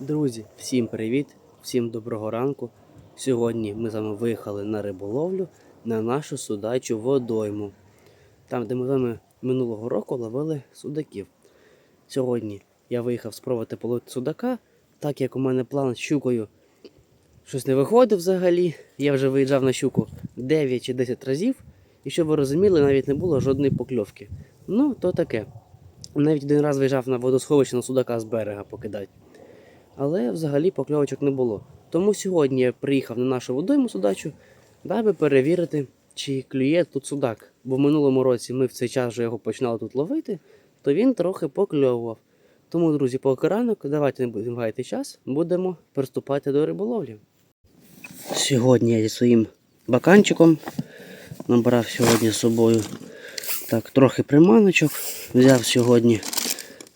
Друзі, всім привіт, всім доброго ранку. Сьогодні ми з вами виїхали на риболовлю на нашу судачу водойму. Там, де ми з вами минулого року ловили судаків. Сьогодні я виїхав спробувати половити судака, так як у мене план з щукою щось не виходив взагалі. Я вже виїжджав на щуку 9 чи 10 разів, і щоб ви розуміли, навіть не було жодної покльовки. Ну, то таке. Навіть один раз виїжджав на водосховище на судака з берега покидати але взагалі покльовочок не було. Тому сьогодні я приїхав на нашу водойму судачу, даби перевірити, чи клює тут судак. Бо в минулому році ми в цей час вже його починали тут ловити, то він трохи покльовував. Тому, друзі, поки ранок, давайте не будемо гаяти час, будемо приступати до риболовлі. Сьогодні я зі своїм баканчиком набрав сьогодні з собою так, трохи приманочок. Взяв сьогодні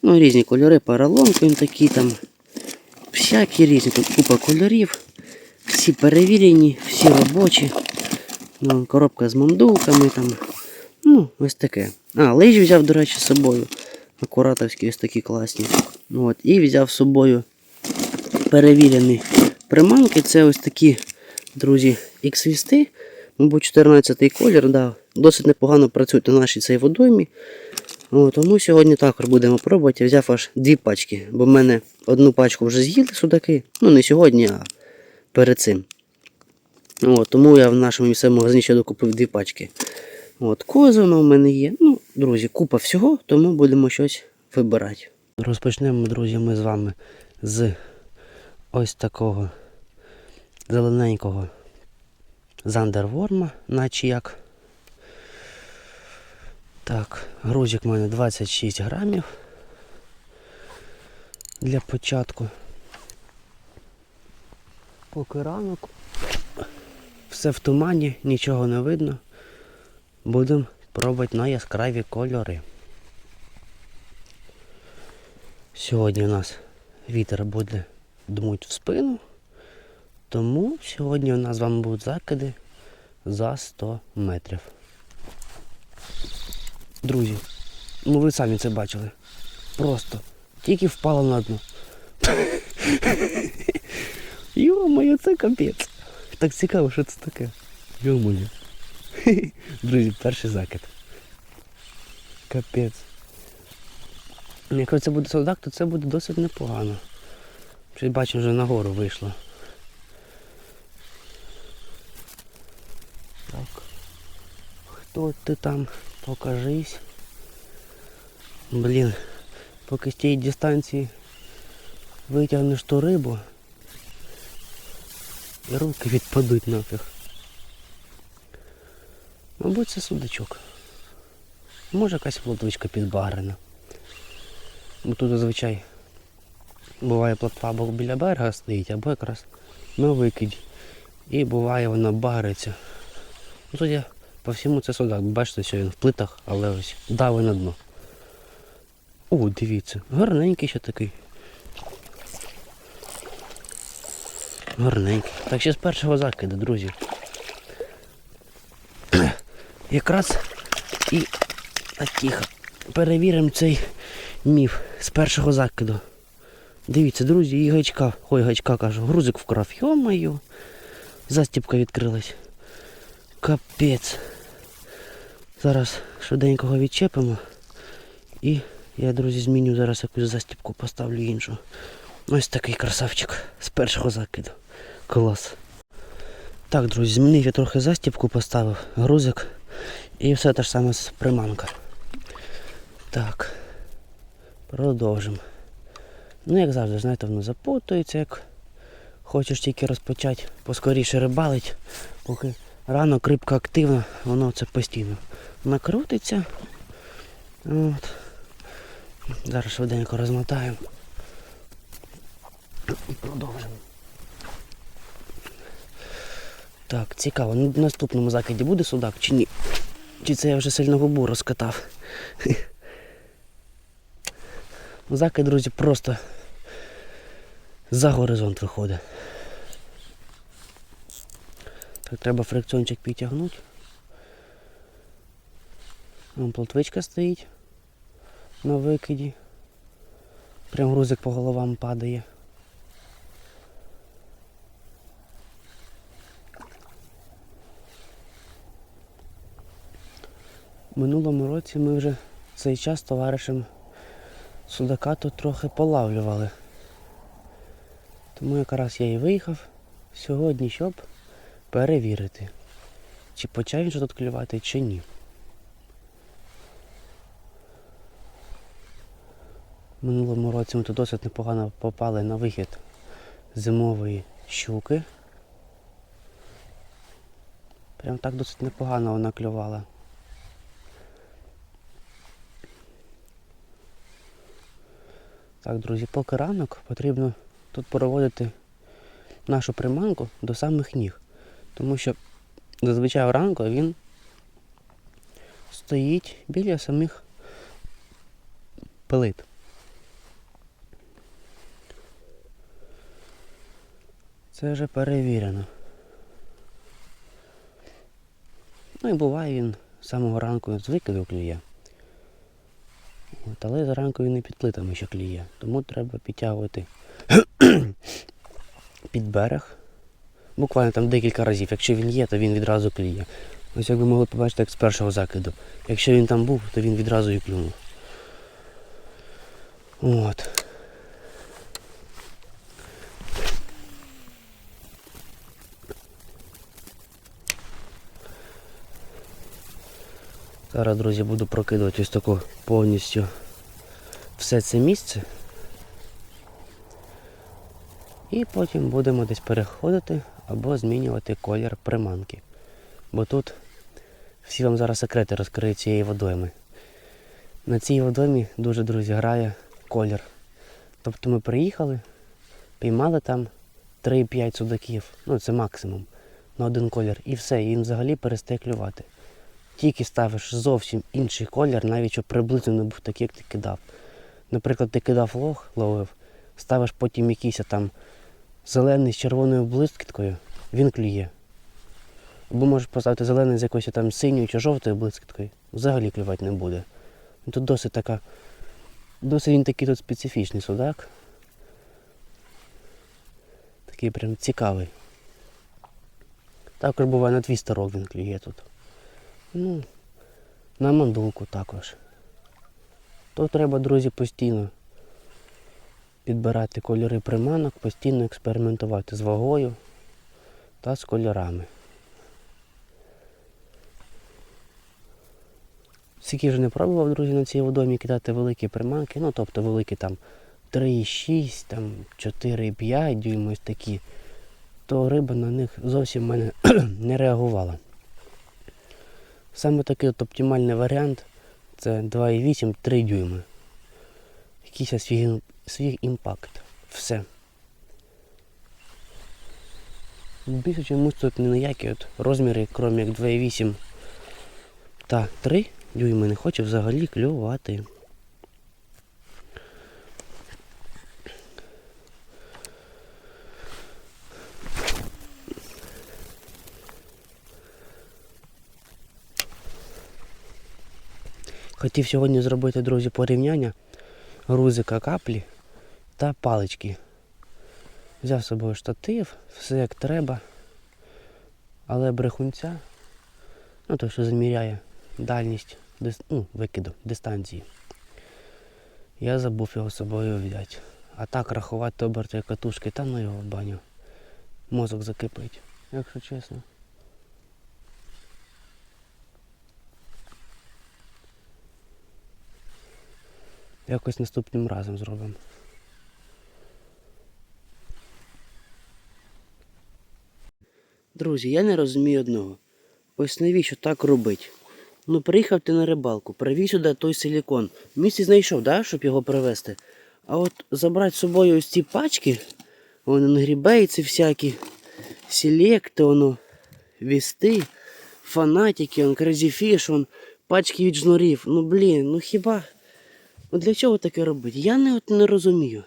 ну, різні кольори, паралонки такі там всякі різні, тут купа кольорів, всі перевірені, всі робочі. Ну, коробка з мандулками там. Ну, ось таке. А, лижі взяв, до речі, з собою. Акуратовські ось такі класні. От, і взяв з собою перевірені приманки. Це ось такі, друзі, X-вісти. Мабуть, 14 колір, да. досить непогано працюють на нашій цій водоймі. О, тому сьогодні також будемо пробувати. Я взяв аж дві пачки, бо в мене одну пачку вже з'їли судаки. Ну не сьогодні, а перед цим. О, тому я в нашому місцевому магазині ще докупив дві пачки. От, Козина в мене є. Ну, друзі, купа всього, тому будемо щось вибирати. Розпочнемо, друзі, ми з вами з ось такого зелененького зандерворма, наче як. Так, грузик у мене 26 грамів для початку. Поки ранок. Все в тумані, нічого не видно. Будемо пробувати на яскраві кольори. Сьогодні у нас вітер буде дмуть в спину, тому сьогодні у нас з вами будуть закиди за 100 метрів. Друзі, ну ви самі це бачили. Просто тільки впало на дно. Йо-моє, це капець. Так цікаво, що це таке. Йо-моє. Друзі, перший закид. Капець. Якщо це буде солдак, то це буде досить непогано. Бачу, вже нагору вийшло. Так. Хто ти там? Покажись. Блін, поки з тієї дистанції витягнеш ту рибу і руки відпадуть нафіг. Мабуть, це судачок. Може якась плотвичка підбагрена. Бо тут зазвичай буває плотва або біля берега стоїть, або якраз на викиді. І буває вона багриться. Ну, тут я по всьому це судак. Бачите, що він в плитах, але ось дави на дно. О, дивіться, гарненький ще такий. Гарненький. Так ще з першого закиду, друзі. Якраз і тихо. Перевіримо цей міф з першого закиду. Дивіться, друзі, і гачка, ой, гачка кажу, грузик вкрав. Йо-моє. Застіпка відкрилась. Капець. Зараз швиденького відчепимо. І я, друзі, зміню зараз якусь застіпку, поставлю іншу. Ось такий красавчик з першого закиду. Клас. Так, друзі, змінив я трохи застіпку, поставив грузик. І все те ж саме з приманка. Так. Продовжимо. Ну, як завжди, знаєте, воно запутується, як хочеш тільки розпочати, поскоріше рибалить, поки рано рибка активна, воно це постійно накрутиться. От. Зараз швиденько розмотаємо. І продовжимо. Так, цікаво, на наступному закиді буде судак чи ні? Чи це я вже сильно губу розкатав? Закид, друзі, просто за горизонт виходить. Треба фрикціончик підтягнути. Вон плотвичка стоїть на викиді. Прям грузик по головам падає. Минулому році ми вже цей час товаришем судака тут трохи полавлювали. Тому якраз я і виїхав сьогодні, щоб перевірити, чи почав він що тут клювати, чи ні. Минулому році ми тут досить непогано попали на вихід зимової щуки. Прям так досить непогано вона клювала. Так, друзі, поки ранок потрібно тут проводити нашу приманку до самих ніг. Тому що зазвичай вранку він стоїть біля самих пелит. Це вже перевірено. Ну і буває він з самого ранку з викиду клює. От, але зранку він і під плитами ще клює. Тому треба підтягувати під берег. Буквально там декілька разів. Якщо він є, то він відразу клює. Ось як ви могли побачити, як з першого закиду. Якщо він там був, то він відразу і клюнув. От. Зараз, друзі, буду прокидувати ось таку повністю все це місце. І потім будемо десь переходити або змінювати колір приманки. Бо тут всі вам зараз секрети розкриють цієї водойми. На цій водоймі дуже, друзі, грає колір. Тобто ми приїхали, піймали там 3-5 судаків, ну це максимум, на один колір. І все, і взагалі перестає клювати. Тільки ставиш зовсім інший колір, навіть щоб приблизно не був такий, як ти кидав. Наприклад, ти кидав лох, ловив, ставиш потім якийсь там зелений з червоною блискіткою, він клює. Або можеш поставити зелений з якоюсь там синьою чи жовтою блискіткою, взагалі клювати не буде. Тут досить така, досить він такий тут специфічний судак. Такий прям цікавий. Також буває на твістерок він клює тут. Ну, на мандулку також. То треба, друзі, постійно підбирати кольори приманок, постійно експериментувати з вагою та з кольорами. Скільки вже не пробував, друзі, на цій водомі кидати великі приманки, ну тобто великі там 3,6, там 4,5 дюйм ось такі, то риба на них зовсім мене не реагувала. Саме такий от оптимальний варіант це 2,8-3 дюйми. Якийсь свій, свій імпакт. Все. Більше чомусь тут не ніякі от розміри, крім як 2,8 та 3 дюйми не хоче взагалі клювати. Хотів сьогодні зробити, друзі, порівняння грузика каплі та палички. Взяв з собою штатив, все як треба. Але брехунця, ну той, що заміряє дальність ну, викиду, дистанції. Я забув його з собою взяти. А так рахувати оберти катушки, та ну його баню. Мозок закипить, якщо чесно. Якось наступним разом зробимо. Друзі, я не розумію одного. Ось навіщо так робить? Ну, приїхав ти на рибалку, привіз сюди той силікон. В місті знайшов, да, щоб його привезти. А от забрати з собою ось ці пачки, вони нагрібейці всякі, селекти, воно, вісти, фанатики, он, Fish, он, пачки від жнурів. Ну блін, ну хіба. Для чого таке робити? Я не, от не розумію.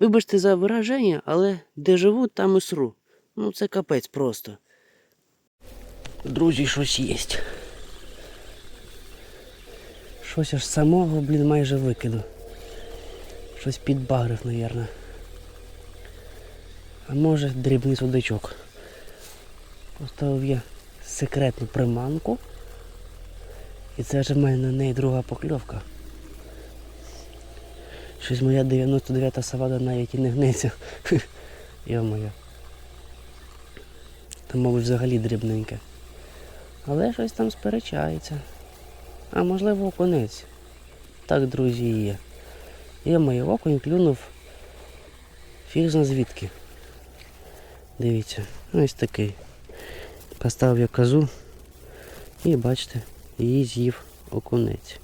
Вибачте за вираження, але де живу, там і сру. Ну це капець просто. Друзі, щось є. Щось аж самого, блін, майже викину. Щось підбагрив, мабуть. А може дрібний судачок. Поставив я секретну приманку. І це вже в мене на неї друга покльовка. Щось моя 99-та савада навіть і не гнеться. Йо-моє. Там, мабуть, взагалі дрібненьке. Але щось там сперечається. А можливо окунець. Так, друзі, і є. Є моє окунь клюнув. Фіг зна звідки. Дивіться, ось такий. Поставив я козу і бачите, її з'їв окунець.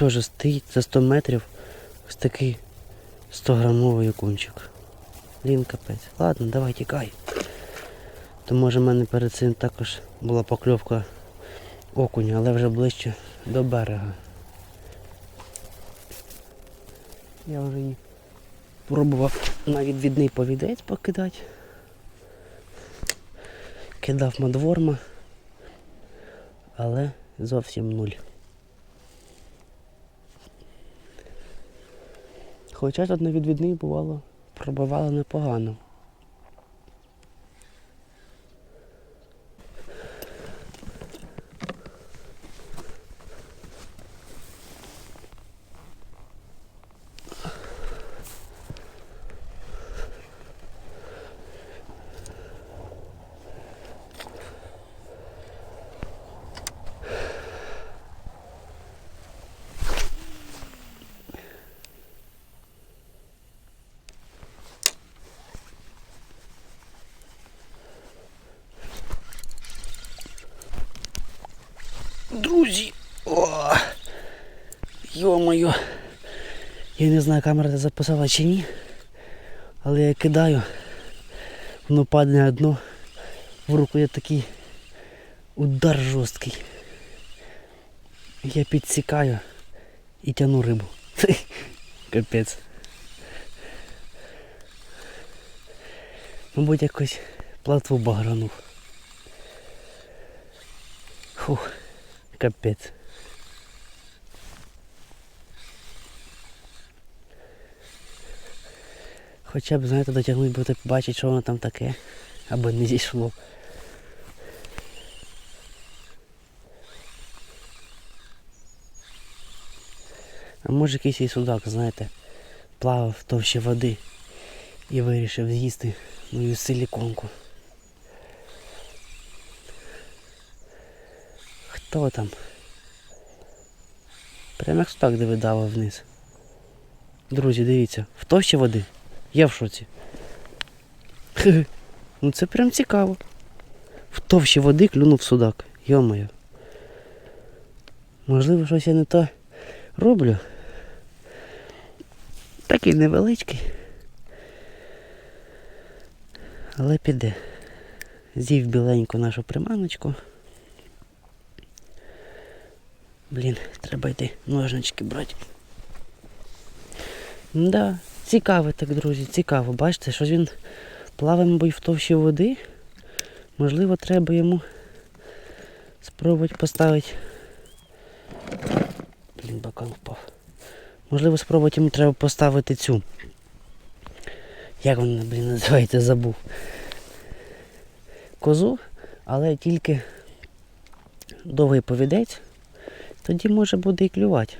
Теж стоїть за 100 метрів ось такий 100 грамовий окунчик. Блін, капець. Ладно, давай тікай. То може в мене перед цим також була покльовка окуня, але вже ближче до берега. Я вже її пробував на відвідний повідець покидати. Кидав мадворма, але зовсім нуль. Хоча тут на відвідний бувало, пробивало непогано. Друзі! О! Йо-моє! Я не знаю, камера записала чи ні. Але я кидаю, воно падає на дно. В руку є такий удар жорсткий. Я підсікаю і тяну рибу. Капець. Мабуть, якось платву багранув. Фух. Капець. Хоча б, знаєте, дотягнуть, бо бачить, що воно там таке, аби не зійшло. А може якийсь і судак, знаєте, плавав в товщі води і вирішив з'їсти мою силіконку. Хто там? Прямо як судак де видава вниз. Друзі, дивіться, в товщі води. Я в шоці. Ну це прям цікаво. В товщі води клюнув судак. Йо-моє. Можливо, щось я не то роблю. Такий невеличкий. Але піде. З'їв біленьку нашу приманочку. Блін, треба йти ножнички брати. Да, цікаво так, друзі, цікаво. Бачите, що він плаває, мабуть, в товщі води. Можливо, треба йому спробувати поставити. Блін, бакан впав. Можливо, спробувати йому треба поставити цю. Як вона, блін, називається, забув. Козу, але тільки довгий повідець. Тоді може буде і клювати.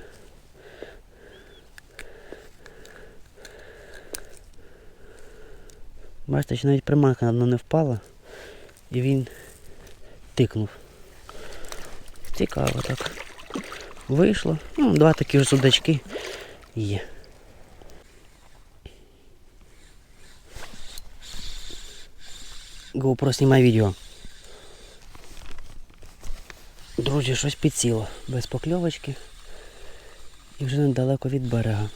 Бачите, що навіть приманка на не впала і він тикнув. Цікаво так. Вийшло. Ну, два такі ж судачки є. GoPro знімай відео. Друзі, щось підсіло, без покльовочки і вже недалеко від берега.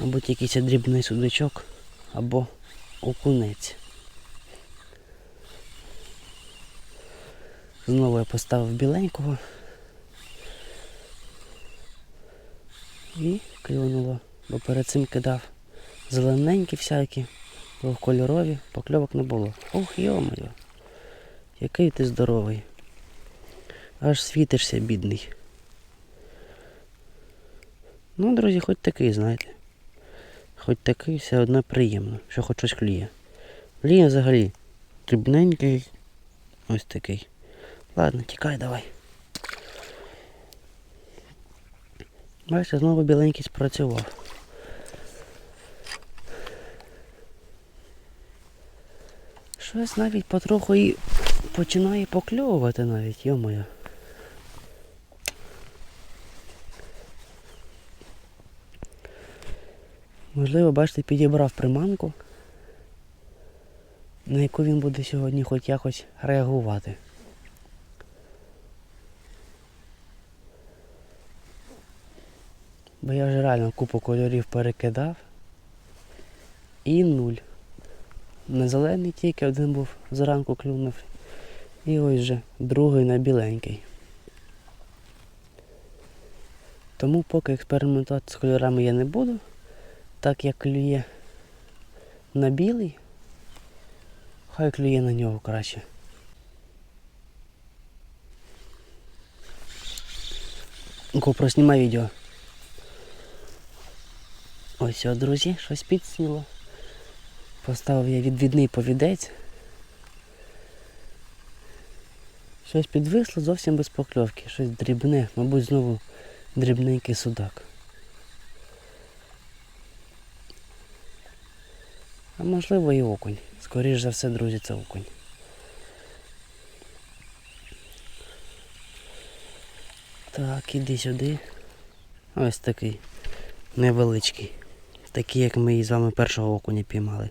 Мабуть, якийсь дрібний судачок або окунець. Знову я поставив біленького і клюнуло, бо перед цим кидав зелененькі всякі, Двохкольорові, покльовок не було. Ох, йо-моє. Який ти здоровий. Аж світишся, бідний. Ну, друзі, хоч такий, знаєте. Хоч такий все одно приємно, що хоч щось клює. Клює взагалі дрібненький. Ось такий. Ладно, тікай давай. Бачите, знову біленький спрацював. Щось навіть потроху і починає покльовувати навіть, йо-моє. Можливо, бачите, підібрав приманку, на яку він буде сьогодні хоч якось реагувати. Бо я вже реально купу кольорів перекидав і нуль. На зелений тільки один був зранку клюнув. І ось же другий на біленький. Тому поки експериментувати з кольорами я не буду, так як клює на білий, хай клює на нього краще. GoPro, знімай відео. Ось, о, друзі, щось підсіло. Поставив я відвідний повідець. Щось підвисло зовсім без покльовки, щось дрібне, мабуть, знову дрібненький судак. Можливо і окунь. Скоріше за все, друзі, це окунь. Так, іди сюди. Ось такий невеличкий. Такий, як ми і з вами першого окуня піймали.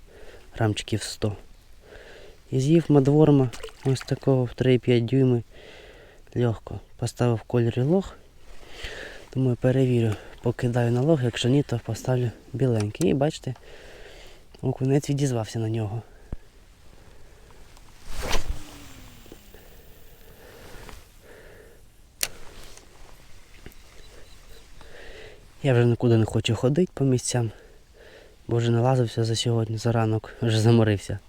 Рамчиків 100. І з'їв мадворма ось такого в 3,5 дюйми. Легко. Поставив в кольорі лог. Думаю, перевірю, покидаю на лог, якщо ні, то поставлю біленький. І бачите, окунець відізвався на нього. Я вже нікуди не хочу ходити по місцям, бо вже налазився за сьогодні, за ранок, вже заморився.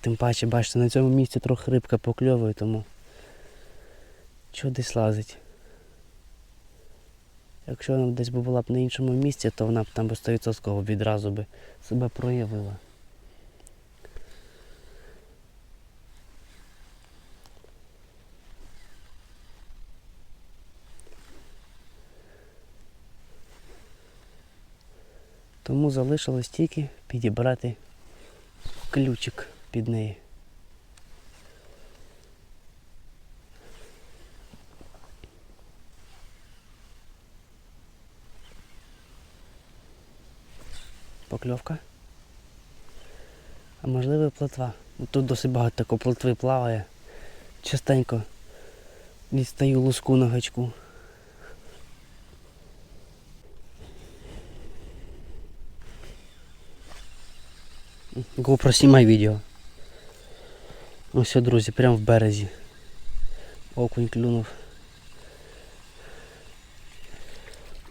Тим паче, бачите, на цьому місці трохи рибка покльовує, тому чого десь лазить. Якщо вона десь була б на іншому місці, то вона б там би 100% відразу би себе проявила. Тому залишилось тільки підібрати ключик під неї. Покльовка. А можливо і плотва. Тут досить багато такої плотви плаває. Частенько дістаю луску на гачку. GoPro знімай відео. Ось, все, друзі, прямо в березі. Окунь клюнув.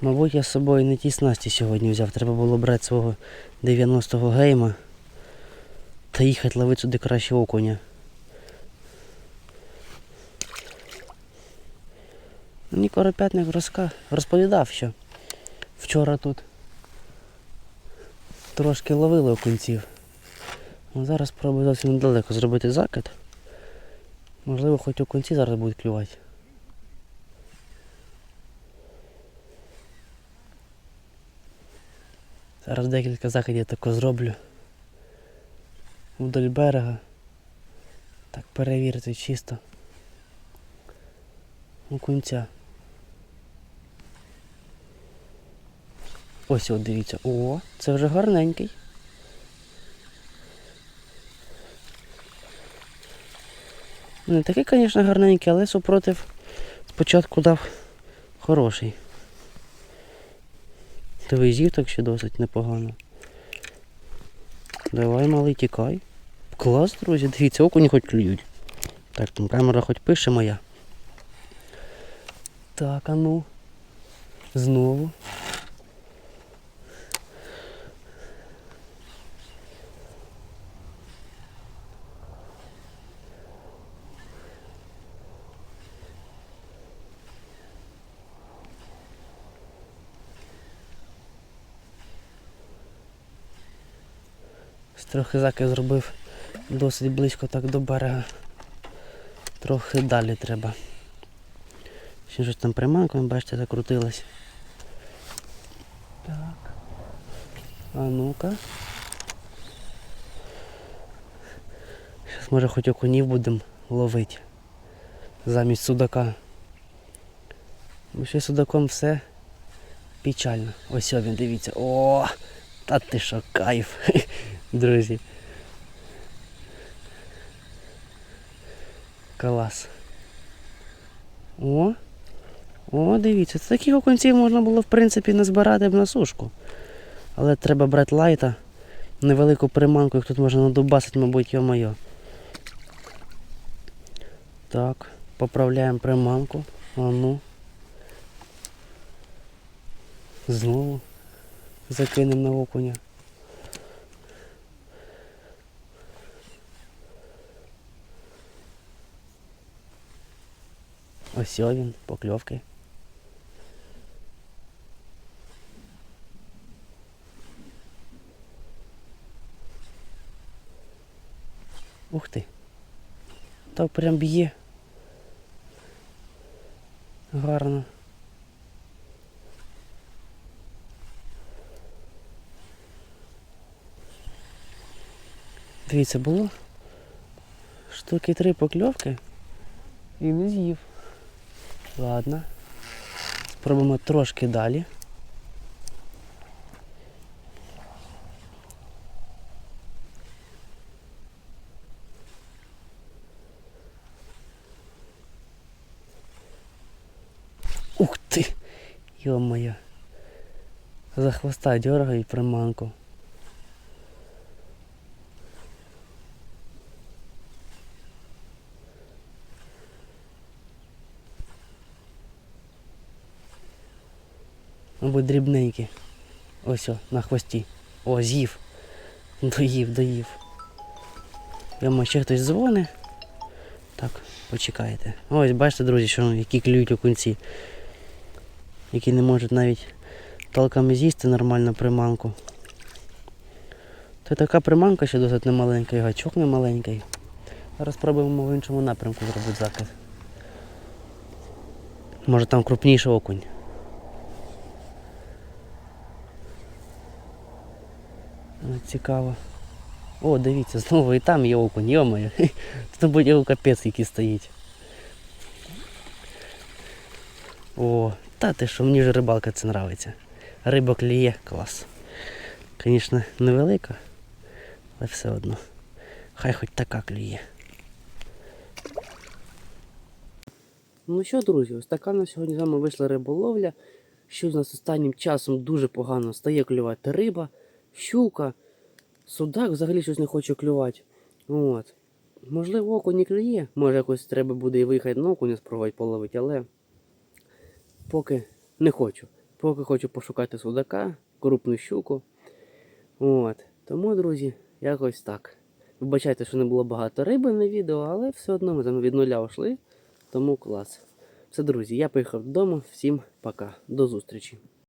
Мабуть, я з собою не ті снасті сьогодні взяв. Треба було брати свого 90-го гейма та їхати ловити сюди краще окуня. Мені Коропятник розка... розповідав, що вчора тут трошки ловили окунців. Ну, зараз спробую зовсім недалеко зробити закид. Можливо, хоч окунці зараз будуть клювати. Зараз декілька закидів тако зроблю. Вдоль берега. Так перевірити чисто. Окунця. Ось от дивіться. О, це вже гарненький. Не такий, звісно, гарненький, але супротив спочатку дав хороший. Ти з'їв так ще досить непогано. Давай, малий, тікай. Клас, друзі, дивіться, окуні хоч клюють. Так, там камера хоч пише моя. Так, а ну. Знову. Трохи закид зробив досить близько так до берега. Трохи далі треба. Ще щось там приманкою, бачите, закрутилось. Так. А ну-ка. Зараз може хоч окунів будемо ловити. Замість судака. Бо ще судаком все печально. Ось він, дивіться. О! Та ти що, кайф, друзі. Клас. О! О, дивіться, таких окунців можна було в принципі назбирати б на сушку. Але треба брати лайта, невелику приманку, як тут можна надубасити, мабуть, йо-моє. Так, поправляємо приманку. А ну. Знову закинемо на окуня. Ось він, покльовки. Ух ти. Так прям б'є. Гарно. Дивіться, було штуки три покльовки і не з'їв. Ладно. Спробуємо трошки далі. Ух ти! Йо-моє. За хвоста дергаю приманку. Мабуть, дрібненькі. Ось о, на хвості. О, з'їв. Доїв, доїв. Йома, ще хтось дзвонить. Так, почекайте. Ось, бачите, друзі, що які клюють окунці. Які не можуть навіть толком з'їсти нормально приманку. Це така приманка ще досить немаленька, і гачок немаленький. Зараз спробуємо в іншому напрямку зробити закид. Може там крупніший окунь. Цікаво. О, дивіться, знову і там є окунь, йомаю. Тут буде капець який стоїть. О, та ти що, мені ж рибалка це нравиться. Риба кліє, клас. Звісно, невелика, але все одно. Хай хоч така клює. Ну що, друзі, ось така на сьогодні з вами вийшла риболовля. Що з нас останнім часом дуже погано стає клювати риба, щука, судак взагалі щось не хоче клювати. От. Можливо, окунь не клює, може якось треба буде і виїхати на окуня спробувати половити, але поки не хочу. Поки хочу пошукати судака, крупну щуку. От. Тому, друзі, якось так. Вибачайте, що не було багато риби на відео, але все одно ми там від нуля йшли. Тому клас. Все, друзі, я поїхав додому. Всім пока. До зустрічі.